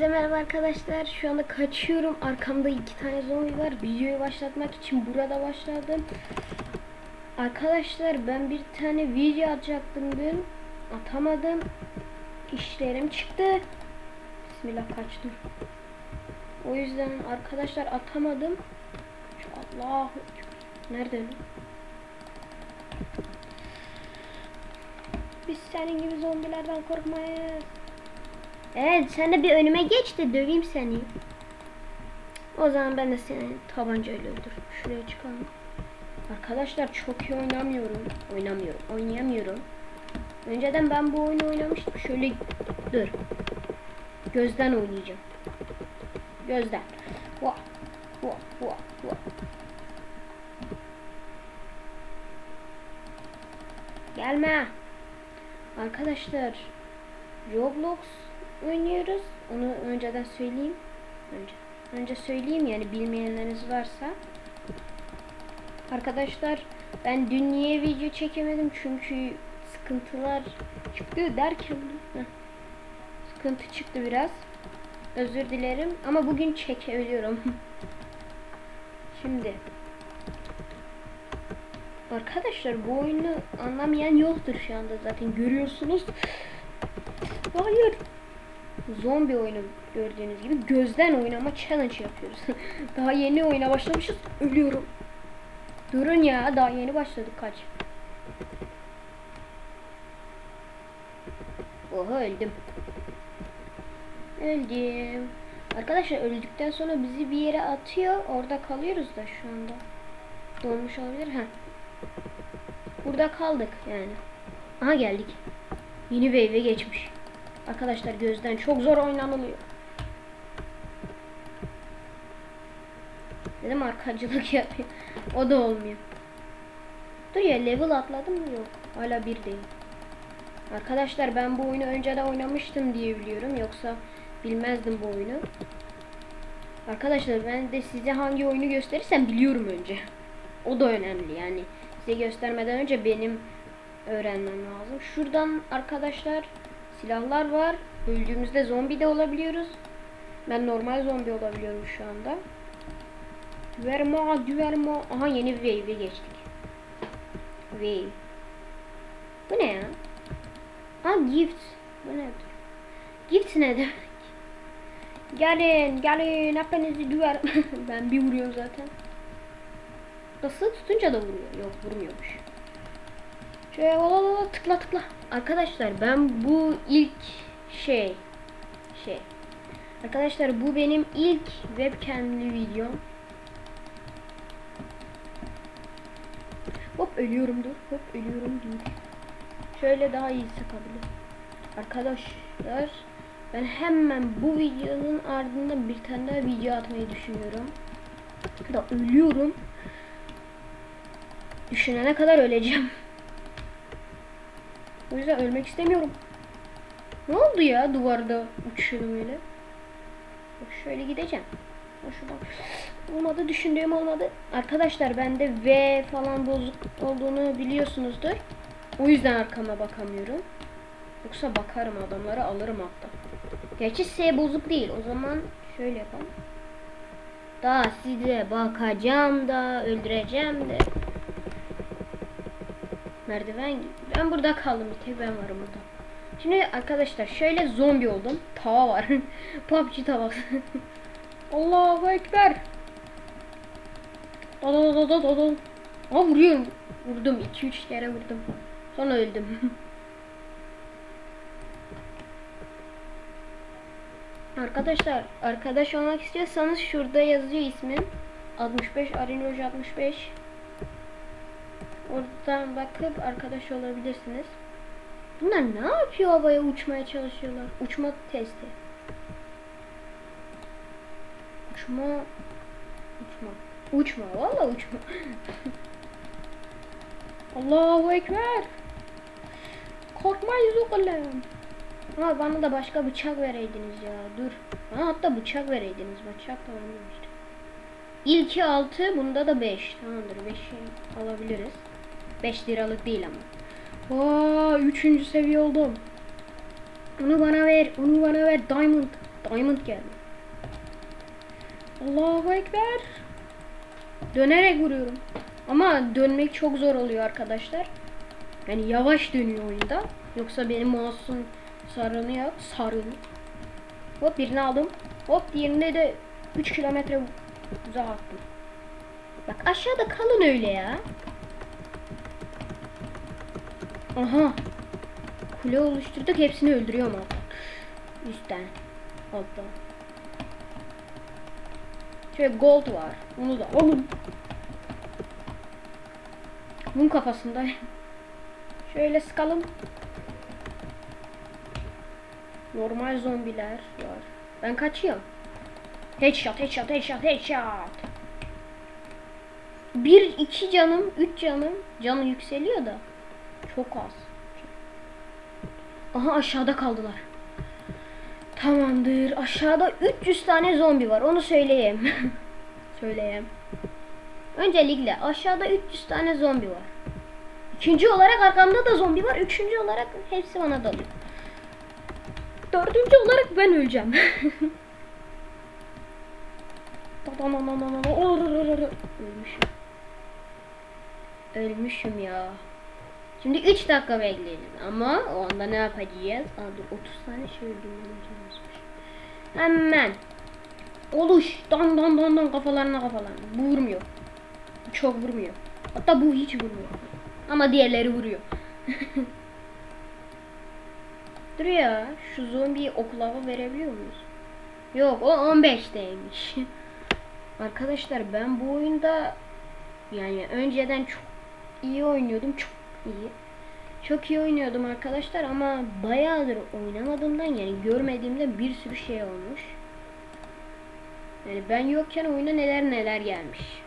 Hepinize merhaba arkadaşlar. Şu anda kaçıyorum. Arkamda iki tane zombi var. Videoyu başlatmak için burada başladım. Arkadaşlar ben bir tane video atacaktım dün. Atamadım. İşlerim çıktı. Bismillah kaçtım. O yüzden arkadaşlar atamadım. Allah Nerede? Biz senin gibi zombilerden korkmayız. Evet sen de bir önüme geç de döveyim seni. O zaman ben de seni tabancayla öldürürüm. Şuraya çıkalım. Arkadaşlar çok iyi oynamıyorum. Oynamıyorum. Oynayamıyorum. Önceden ben bu oyunu oynamıştım. Şöyle dur. Gözden oynayacağım. Gözden. Vah. Vah. Vah. Vah. Gelme. Arkadaşlar Roblox oynuyoruz. Onu önceden söyleyeyim. Önce önce söyleyeyim yani bilmeyenleriniz varsa. Arkadaşlar ben dün niye video çekemedim çünkü sıkıntılar çıktı derken heh, sıkıntı çıktı biraz. Özür dilerim ama bugün çekebiliyorum. Şimdi Arkadaşlar bu oyunu anlamayan yoktur şu anda zaten görüyorsunuz. Hayır. Zombi oyunu gördüğünüz gibi gözden oynama challenge yapıyoruz. daha yeni oyuna başlamışız. Ölüyorum. Durun ya daha yeni başladık kaç. Oha öldüm. Öldüm. Arkadaşlar öldükten sonra bizi bir yere atıyor. Orada kalıyoruz da şu anda. Dolmuş olabilir. ha. Burada kaldık yani. Aha geldik. Yeni wave'e geçmiş. Arkadaşlar gözden çok zor oynanılıyor. Dedim arkacılık yapıyor. O da olmuyor. Dur ya level atladım mı? Yok. Hala bir değil. Arkadaşlar ben bu oyunu önceden oynamıştım diye biliyorum. Yoksa bilmezdim bu oyunu. Arkadaşlar ben de size hangi oyunu gösterirsem biliyorum önce. O da önemli yani. Size göstermeden önce benim öğrenmem lazım. Şuradan arkadaşlar silahlar var. Öldüğümüzde zombi de olabiliyoruz. Ben normal zombi olabiliyorum şu anda. Düverma, düverma. Aha yeni wave'e geçtik. Wave. Bu ne ya? Ha gift. Bu ne? Gift ne demek? Gelin, gelin. Hepinizi düver. ben bir vuruyorum zaten. Basılı tutunca da vuruyor. Yok vurmuyormuş. Şöyle tıkla tıkla. Arkadaşlar ben bu ilk şey şey. Arkadaşlar bu benim ilk webcam'li videom. Hop ölüyorum dur. Hop ölüyorum dur. Şöyle daha iyi sıkabilirim. Arkadaşlar ben hemen bu videonun ardından bir tane daha video atmayı düşünüyorum. Da ölüyorum. Düşünene kadar öleceğim. O yüzden ölmek istemiyorum. Ne oldu ya duvarda uçuyordum öyle. Şöyle gideceğim. Olmadı düşündüğüm olmadı. Arkadaşlar bende V falan bozuk olduğunu biliyorsunuzdur. O yüzden arkama bakamıyorum. Yoksa bakarım adamları alırım hatta. Gerçi S bozuk değil. O zaman şöyle yapalım. Daha size bakacağım da öldüreceğim de. Merdiven ben burada kaldım bir tek ben varım burada. Şimdi arkadaşlar şöyle zombi oldum. Tava var. PUBG tavası. Allahu ekber. Da da da da. Aa vuruyorum. Vurdum 2-3 kere vurdum. Sonra öldüm. Arkadaşlar arkadaş olmak istiyorsanız şurada yazıyor ismim. 65 Arinoj 65. Oradan bakıp arkadaş olabilirsiniz. Bunlar ne yapıyor havaya uçmaya çalışıyorlar? Uçma testi. Uçma. Uçma. Uçma. Valla uçma. Allahu Ekber. Korkmayız oğlum. Ama bana da başka bıçak vereydiniz ya. Dur. Bana hatta bıçak vereydiniz. Bıçak da vermemiştim. İlki 6, bunda da 5. Tamamdır. 5 şey alabiliriz. 5 liralık değil ama. Aa, 3. seviye oldum. Onu bana ver. Onu bana ver. Diamond. Diamond geldi. Allahu Ekber. Dönerek vuruyorum. Ama dönmek çok zor oluyor arkadaşlar. Yani yavaş dönüyor oyunda. Yoksa benim mouse'um sarılıyor. Sarıl. Hop birini aldım. Hop diğerinde de 3 kilometre uzağa attım. Bak aşağıda kalın öyle ya. Aha. Kule oluşturduk. Hepsini öldürüyorum hatta. Üstten. Altta. Şöyle gold var. Onu da alın. Bunun kafasında. Şöyle sıkalım. Normal zombiler var. Ben kaçıyorum. Headshot, headshot, headshot, headshot. Bir, iki canım, üç canım. Canı yükseliyor da. Çok az. Aha aşağıda kaldılar. Tamamdır. Aşağıda 300 tane zombi var. Onu söyleyeyim. söyleyeyim. Öncelikle aşağıda 300 tane zombi var. İkinci olarak arkamda da zombi var. Üçüncü olarak hepsi bana dalıyor. Dördüncü olarak ben öleceğim. Ölmüşüm. Ölmüşüm ya. Şimdi 3 dakika bekleyelim ama o anda ne yapacağız? Dur 30 tane şey öldürmemiz Hemen. Oluş. Dan dan dan dan kafalarına kafalarına. Bu vurmuyor. Çok vurmuyor. Hatta bu hiç vurmuyor. Ama diğerleri vuruyor. Dur ya. Şu zombiyi oklava verebiliyor muyuz? Yok o 15'teymiş. Arkadaşlar ben bu oyunda yani önceden çok iyi oynuyordum. Çok iyi. Çok iyi oynuyordum arkadaşlar ama bayağıdır oynamadığımdan yani görmediğimde bir sürü şey olmuş. Yani ben yokken oyuna neler neler gelmiş.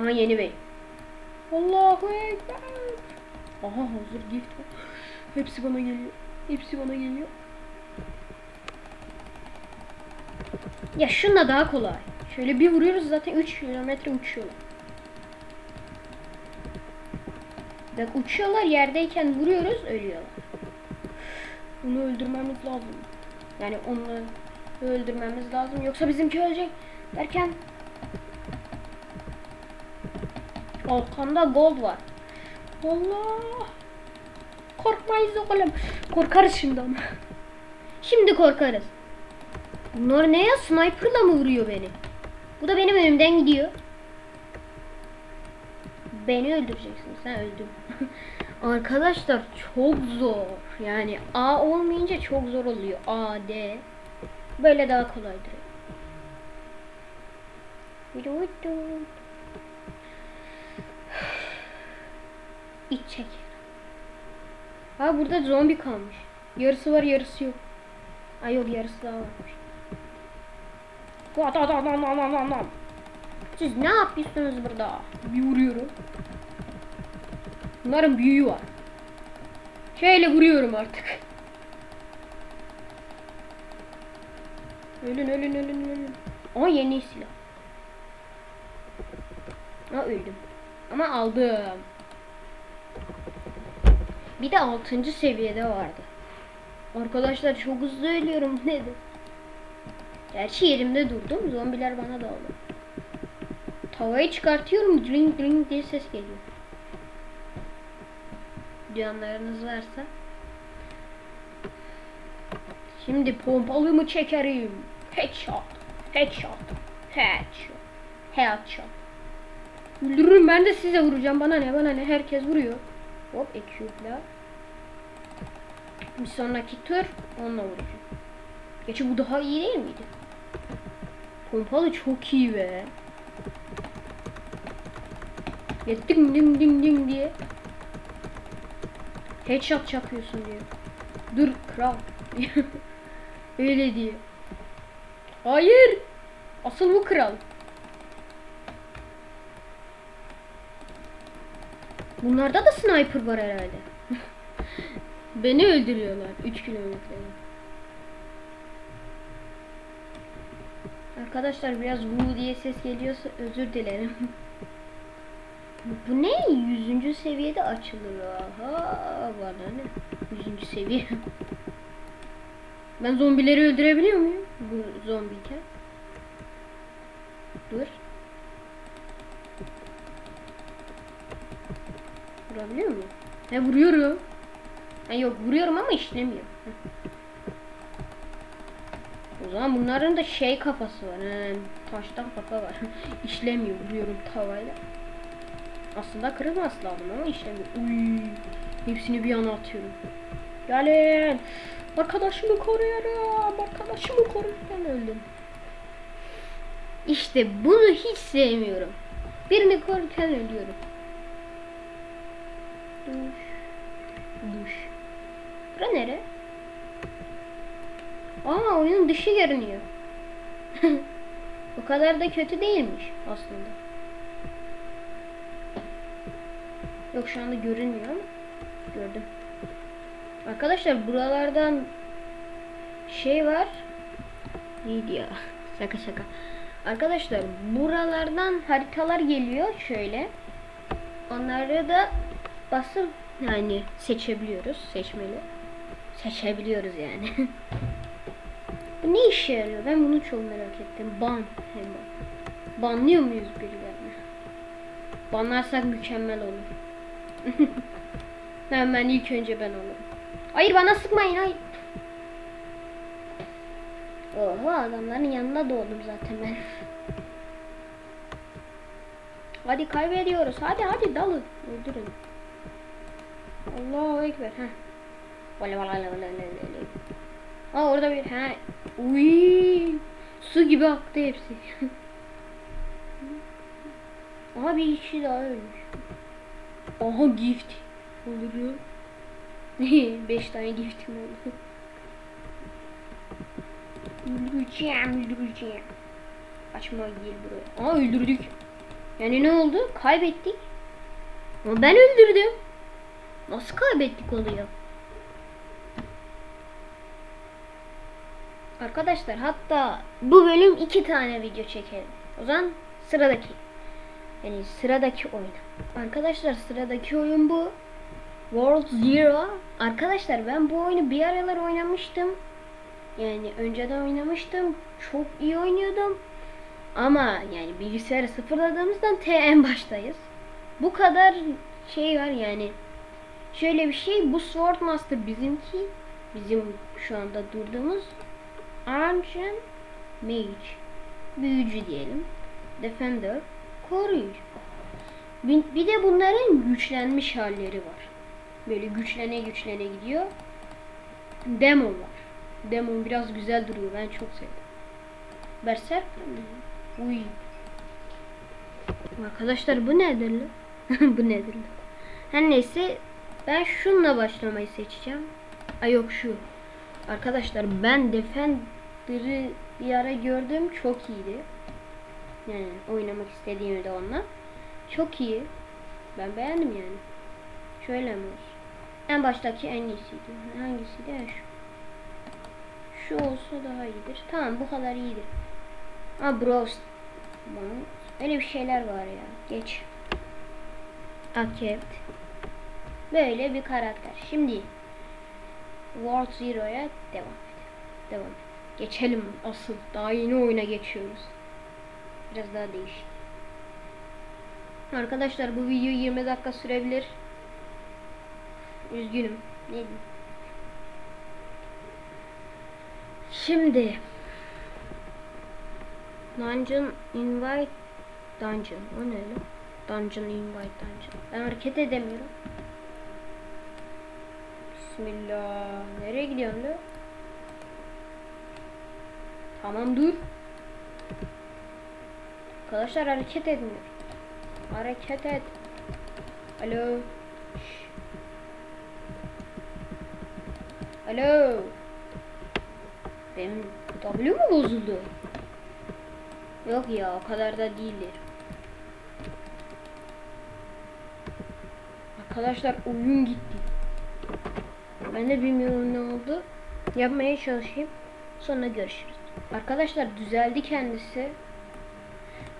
Aha yeni bey. Allahu Ekber. Aha hazır gift. Hepsi bana geliyor. Hepsi bana geliyor. Ya şunla daha kolay. Şöyle bir vuruyoruz zaten 3 kilometre uçuyorlar. Bak uçuyorlar yerdeyken vuruyoruz ölüyorlar. Bunu öldürmemiz lazım. Yani onu öldürmemiz lazım. Yoksa bizimki ölecek derken Arkamda gold var. Allah. Korkmayız oğlum. Korkarız şimdi ama. Şimdi korkarız. Bunlar ne ya? Sniper'la mı vuruyor beni? Bu da benim önümden gidiyor. Beni öldüreceksin. Sen öldün. Arkadaşlar çok zor. Yani A olmayınca çok zor oluyor. A, D. Böyle daha kolaydır. İç çek. Ha burada zombi kalmış. Yarısı var yarısı yok. Ay yok yarısı daha varmış. Siz ne yapıyorsunuz burada? Bir vuruyorum. Bunların büyüğü var. Şöyle vuruyorum artık. Ölün ölün ölün ölün. Aa yeni silah. Aa öldüm. Ama aldım. Bir de 6. seviyede vardı. Arkadaşlar çok hızlı ölüyorum nedir? Gerçi yerimde durdum. Zombiler bana daldı. Tavayı çıkartıyorum. Dring dring diye ses geliyor. Duyanlarınız varsa. Şimdi pompalımı çekerim. Headshot. Headshot. Headshot. Headshot. Öldürürüm ben de size vuracağım. Bana ne bana ne herkes vuruyor. Hop ekiyorlar. Bir sonraki tur onunla vuracağım. Gerçi bu daha iyi değil miydi? Pompalı çok iyi be. Ya dim dim dim dim diye. Headshot çakıyorsun diyor. Dur kral. Öyle diyor. Hayır. Asıl bu kral. Bunlarda da sniper var herhalde. Beni öldürüyorlar 3 kilometre. Arkadaşlar biraz bu diye ses geliyorsa özür dilerim. Bu ne? Yüzüncü seviyede açılır. Aha bana ne? Yüzüncü seviye. Ben zombileri öldürebiliyor muyum? Bu zombiyken. Dur. Vurabiliyor muyum? He vuruyorum. Ha yok vuruyorum ama işlemiyor. O zaman bunların da şey kafası var. He, taştan kafa var. işlemiyor vuruyorum tavayla. Aslında kırılması lazım ama. Uy, hepsini bir yana atıyorum. Gelin. Arkadaşımı koruyorum. Arkadaşımı korurken öldüm. İşte bunu hiç sevmiyorum. Birini korurken ölüyorum. Duş. Duş. Bura nere? Aa oyunun dışı görünüyor. o kadar da kötü değilmiş aslında. Yok şu anda görünmüyor gördüm. Arkadaşlar buralardan şey var. Neydi ya? Şaka şaka. Arkadaşlar buralardan haritalar geliyor şöyle. Onları da basıp yani seçebiliyoruz. Seçmeli. Seçebiliyoruz yani. Bu ne işe yarıyor? Ben bunu çok merak ettim. Ban hem ban. Banlıyor muyuz birilerini? Banlarsak mükemmel olur. Hemen ilk önce ben olurum. Hayır bana sıkmayın hayır. Oho adamların yanında doğdum zaten ben. Hadi kaybediyoruz. Hadi hadi dalın. Öldürün. Allahu ekber. Heh. Vale vale vale vale. Aa orada bir ha. Uy. Su gibi aktı hepsi. Aha bir kişi daha ölmüş. Aha gift. Oluyor. 5 tane giftim oldu. Öldüreceğim, öldüreceğim. Kaçma gel buraya. Aa öldürdük. Yani ne oldu? Kaybettik. Ama ben öldürdüm. Nasıl kaybettik oluyor? Arkadaşlar hatta bu bölüm iki tane video çekelim. O zaman sıradaki. Yani sıradaki oyun. Arkadaşlar sıradaki oyun bu. World Zero. Arkadaşlar ben bu oyunu bir aralar oynamıştım. Yani önceden oynamıştım. Çok iyi oynuyordum. Ama yani bilgisayarı sıfırladığımızdan T en baştayız. Bu kadar şey var yani. Şöyle bir şey bu Swordmaster bizimki. Bizim şu anda durduğumuz Archer Mage. Büyücü diyelim. Defender. Koruyucu. Bir, bir de bunların güçlenmiş halleri var. Böyle güçlene güçlene gidiyor. Demon var. Demon biraz güzel duruyor. Ben çok sevdim. Berserk mi? Uy. Arkadaşlar bu nedir lan? bu nedir lan? Her neyse ben şunla başlamayı seçeceğim. Ay yok şu. Arkadaşlar ben Defender'ı bir ara gördüm. Çok iyiydi. Yani oynamak istediğimde onunla. Çok iyi. Ben beğendim yani. Şöyle mi olsun? En baştaki en iyisiydi. Hangisiydi? Ha, şu. Şu olsa daha iyidir. Tamam bu kadar iyidir. Ha bros. Öyle bir şeyler var ya. Geç. Accept. Böyle bir karakter. Şimdi World Zero'ya devam edelim. Devam edelim. Geçelim asıl. Daha yeni oyuna geçiyoruz. Biraz daha değişik. Arkadaşlar bu video 20 dakika sürebilir. Üzgünüm. Ne? Şimdi Dungeon Invite Dungeon. O ne lan? Dungeon Invite Dungeon. Ben hareket edemiyorum. Bismillah. Nereye gidiyorsun lan? Tamam dur. Arkadaşlar hareket etmiyor. Hareket et. Alo. Alo. Benim W mu bozuldu? Yok ya o kadar da değildir. Arkadaşlar oyun gitti. Ben de bilmiyorum ne oldu. Yapmaya çalışayım. Sonra görüşürüz. Arkadaşlar düzeldi kendisi.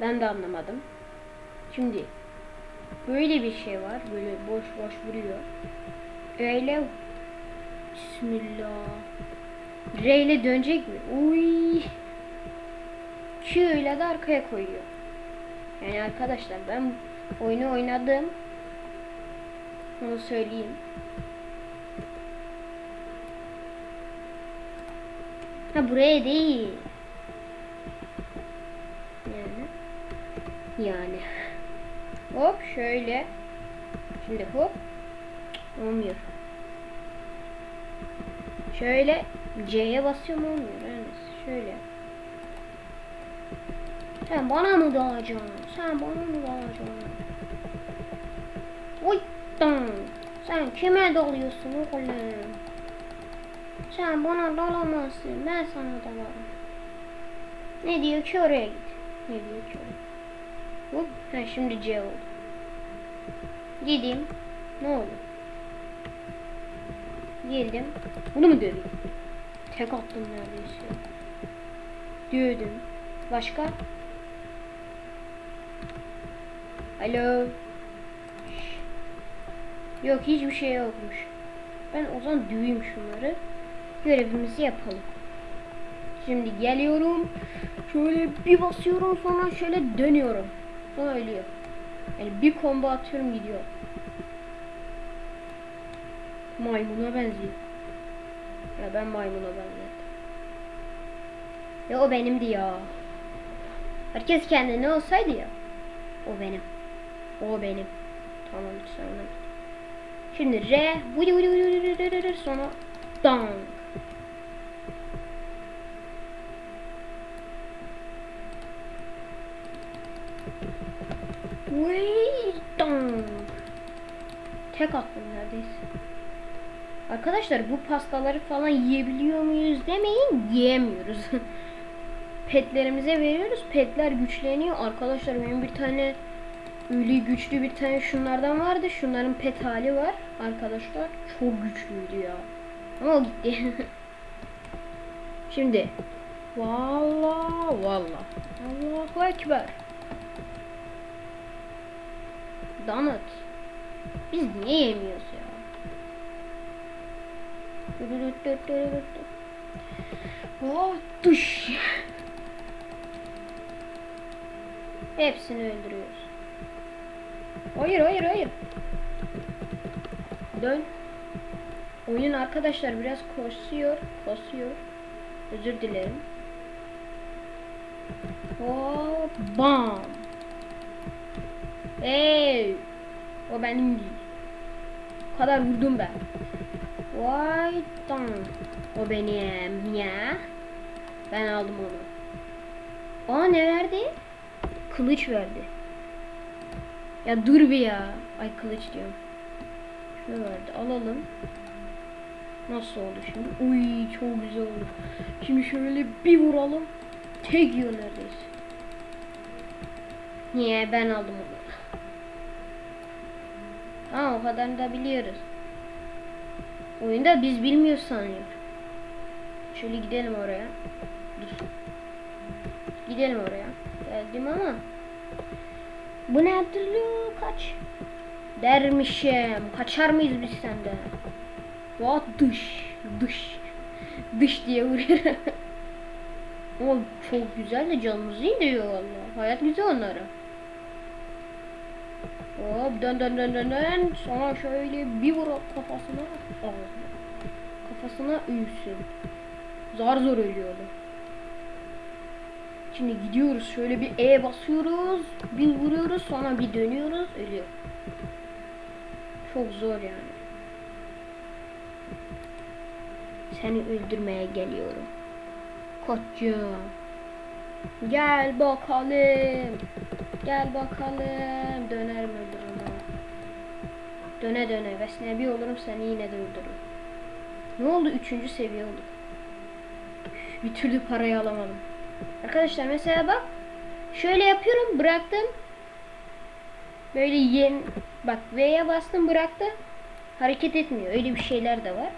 Ben de anlamadım. Şimdi böyle bir şey var. Böyle boş boş vuruyor. Öyle Bismillah. R ile dönecek mi? Uy. Q ile de arkaya koyuyor. Yani arkadaşlar ben oyunu oynadım. Onu söyleyeyim. Ha buraya değil. Yani. Yani. Hop şöyle. Şimdi hop. Olmuyor. Şöyle C'ye basıyorum olmuyor. Yani şöyle. Sen bana mı dalacaksın? Sen bana mı dalacaksın? Oy dan. Sen kime dalıyorsun oğlum? Sen bana dalamazsın. Ben sana dalarım. Ne diyor ki oraya git. Ne diyor ki oraya? Hop. Ha şimdi C oldu. Gideyim. Ne oldu? Geldim. Bunu mu döveyim? Tek attım neredeyse. Dövdüm. Başka? Alo. Yok hiçbir şey yokmuş. Ben o zaman döveyim şunları. Görevimizi yapalım. Şimdi geliyorum. Şöyle bir basıyorum sonra şöyle dönüyorum. Sonra ölüyor. Yani bir combo atıyorum gidiyor. Maymuna benziyor. Ya ben maymuna benzedim. Ya o benimdi ya. Herkes kendine olsaydı ya. O benim. O benim. Tamam sonra. Şimdi R sonra dang. Dang. Tek attım neredeyse. Arkadaşlar bu pastaları falan yiyebiliyor muyuz demeyin yiyemiyoruz. Petlerimize veriyoruz. Petler güçleniyor. Arkadaşlar benim bir tane öyle güçlü bir tane şunlardan vardı. Şunların pet hali var. Arkadaşlar çok güçlüydü ya. Ama o gitti. Şimdi Vallahi vallahi. Allahu Ekber. Donut. Biz niye yemiyoruz ya? Oh, duş. Hepsini öldürüyoruz. Hayır hayır hayır. Dön. Oyun arkadaşlar biraz koşuyor. Koşuyor. Özür dilerim. Hop bam. Hey. O benim değil. O kadar vurdum ben. Vay tam. O benim ya. Ben aldım onu. Aa ne verdi? Kılıç verdi. Ya dur bir ya. Ay kılıç diyorum. Şunu verdi. Alalım. Nasıl oldu şimdi? Uy çok güzel oldu. Şimdi şöyle bir vuralım. Tek yiyor neredeyse. Niye ben aldım onu. O kadar da biliyoruz. Oyunda biz bilmiyoruz sanıyor. Şöyle gidelim oraya. Dur. Gidelim oraya. Geldim ama. Bu ne hatırlıyor kaç? Dermişim. Kaçar mıyız biz senden? What dış. Dış. Dış diye vuruyor. Ama çok güzel de canımızı indiriyor valla. Hayat güzel onlara. Hop dön dön dön dön dön. Sonra şöyle bir vur kafasına. Ağzına. Kafasına üysün. Zar zor ölüyordu. Şimdi gidiyoruz şöyle bir E basıyoruz. Bir vuruyoruz sonra bir dönüyoruz ölüyor. Çok zor yani. Seni öldürmeye geliyorum. Koçum. Gel bakalım. Gel bakalım. Döner mi ha? Döne döne. Vesne bir olurum seni yine öldürürüm. Ne oldu? Üçüncü seviye olduk. Bir türlü parayı alamadım. Arkadaşlar mesela bak. Şöyle yapıyorum. Bıraktım. Böyle yen bak V'ye bastım bıraktı. Hareket etmiyor. Öyle bir şeyler de var.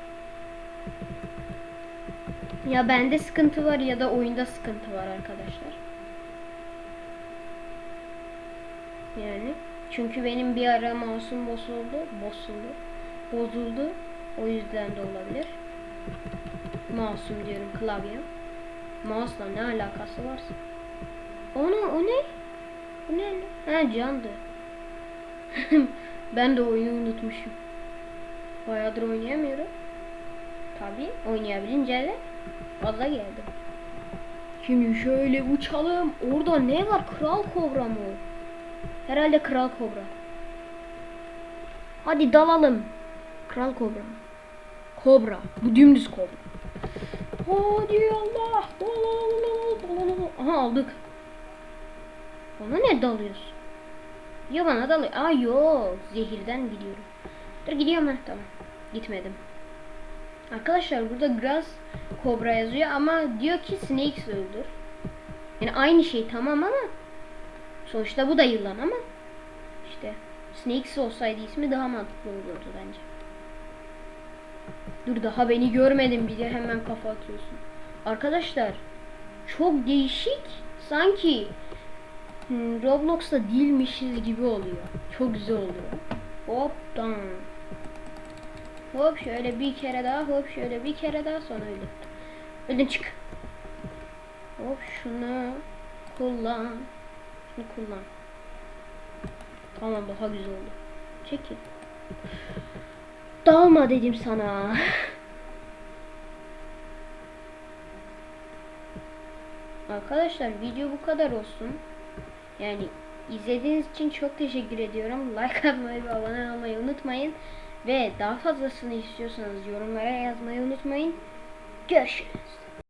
Ya bende sıkıntı var ya da oyunda sıkıntı var arkadaşlar. Yani çünkü benim bir ara mouse'um bozuldu, bozuldu, bozuldu. O yüzden de olabilir. Mouse'um diyorum klavyem. Mouse'la ne alakası varsa. Ona o ne? O ne? Ha candı. ben de oyunu unutmuşum. Bayağıdır oynayamıyorum. Tabi oynayabilince de fazla geldim. Şimdi şöyle uçalım. Orada ne var? Kral kobra mı? Herhalde kral kobra. Hadi dalalım. Kral kobra. Kobra. Bu dümdüz kobra. Hadi Allah. Aha aldık. Ona ne dalıyorsun? Ya bana dalıyor. Aa yok. Zehirden gidiyorum. Dur gidiyorum ha. Tamam. Gitmedim. Arkadaşlar burada Grass Cobra yazıyor ama diyor ki Snakes öldür. Yani aynı şey tamam ama sonuçta bu da yılan ama işte Snakes olsaydı ismi daha mantıklı olurdu bence. Dur daha beni görmedin bir de hemen kafa atıyorsun. Arkadaşlar çok değişik sanki hmm, Roblox'ta değilmişiz gibi oluyor. Çok güzel oluyor. Hop down. Hop şöyle bir kere daha hop şöyle bir kere daha sonra öldüm. Öldün çık. Hop şunu kullan. Şunu kullan. Tamam daha güzel oldu. Çekil. Dalma dedim sana. Arkadaşlar video bu kadar olsun. Yani izlediğiniz için çok teşekkür ediyorum. Like atmayı ve abone olmayı unutmayın. Ve daha fazlasını istiyorsanız yorumlara yazmayı unutmayın. Görüşürüz.